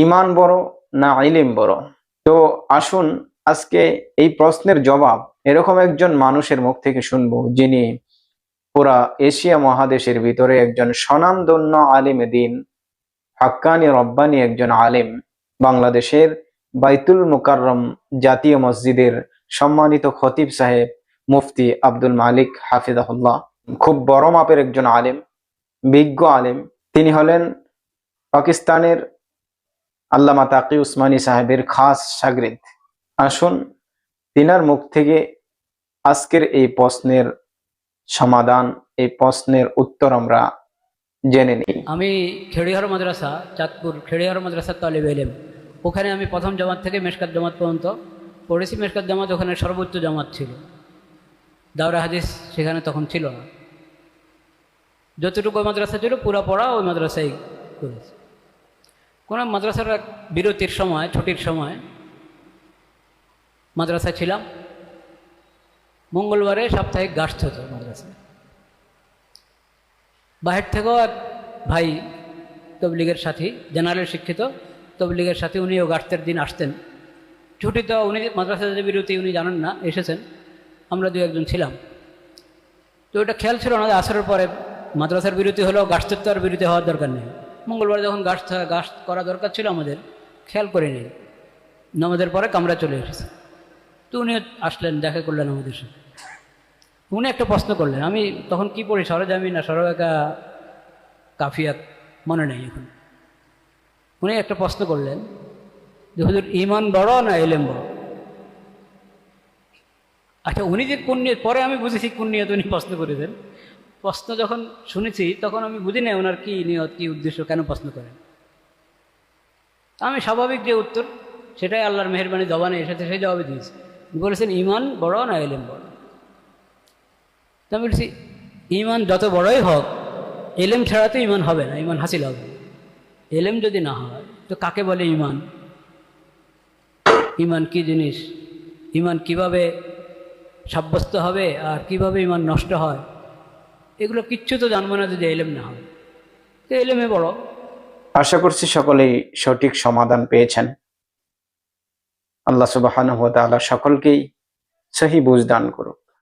ইমান বড় না ইলিম বড়? তো আসুন আজকে এই প্রশ্নের জবাব এরকম একজন মানুষের মুখ থেকে শুনব, যিনি পুরা এশিয়া মহাদেশের ভিতরে একজন স্বনামধন্য আলিম দিন, হাক্কানি রব্বানি একজন আলিম, বাংলাদেশের বাইতুল মুকাররম জাতীয় মসজিদের সম্মানিত খতিব সাহেব মুফতি আব্দুল মালিক হাফিজাহুল্লাহ। খুব বড় মাপের একজন আলেম, বিজ্ঞ আলেম। তিনি হলেন পাকিস্তানের আল্লামা তাকি উসমানী সাহেবের খাস সাগরিদ। আসুন, তিনার মুখ থেকে আজকের এই প্রশ্নের সমাধান, এই প্রশ্নের উত্তর আমরা জেনে নিই। আমি খেড়িহার মাদ্রাসা, চাঁদপুর খেড়িহার মাদ্রাসার তালিব এলেম। ওখানে আমি প্রথম জামাত থেকে মেশকাত জামাত পর্যন্ত পড়েছি। মেশকাত জামাত ওখানে সর্বোচ্চ জামাত ছিল। দাওরা হাদিস সেখানে তখন ছিল না। যতটুকু মাদ্রাসা ছিল, পুরো পড়া ওই মাদ্রাসায় করেছি। কোনো মাদ্রাসার বিরতির সময়, ছুটির সময় মাদ্রাসায় ছিলাম। মঙ্গলবারে সাপ্তাহিক গাছ হতো মাদ্রাসায়। বাহির থেকেও এক ভাই তবলিগের সাথী, জেনারেল শিক্ষিত তবলিগের সাথে উনিও গাছতের দিন আসতেন। ছুটিতে উনি মাদ্রাসাতে যে বিরতি উনি জানেন না, এসেছেন। আমরা দু একজন ছিলাম। তো ওটা খেয়াল ছিল না যে আসরের পরে মাদ্রাসার বিরতি হলেও গাছতের তো আর বিরতি হওয়ার দরকার নেই। মঙ্গলবার যখন গাছ গাছ করা দরকার ছিল আমাদের, খেয়াল করে নেই নামাজের পরে কামরা চলে এসেছে। তো উনি আসলেন, দেখা করলেন আমাদের সাথে। উনি একটা প্রশ্ন করলেন, আমি তখন কি পড়ি সরজামি না সরবেকা কাফিয়া মনে নেই এখন। উনি একটা প্রশ্ন করলেন যে, হুজুর ইমান বড় না এলেম বড়? আচ্ছা উনি যে কোন পরে আমি বুঝেছি কোন নিয়ত উনি প্রশ্ন করেছেন। প্রশ্ন যখন শুনেছি, তখন আমি বুঝি না ওনার কি নিয়ত, কি উদ্দেশ্য, কেন প্রশ্ন করেন। আমি স্বাভাবিক যে উত্তর, সেটাই আল্লাহর মেহরবানি জবানে এসেছে, সেই জবাবে দিয়েছি। বলেছেন ইমান বড় না এলেম বড়? তো আমি বলছি ইমান যত বড়ই হোক, এলেম ছাড়া তো ইমান হবে না ইমান হাসিল হবে এলেম যদি না হয়, তো কাকে বলে ইমান ইমান কি জিনিস? ইমান কীভাবে সাব্যস্ত হবে, আর কীভাবে ইমান নষ্ট হয়? এগুলো কিচ্ছু তো জানব না যদি এলেম না হয়। তো এলেমে বড় আশা করছি সকলেই সঠিক সমাধান পেয়েছেন। আল্লাহ সুবাহ সকলকেই সহি বুঝ দান করুক।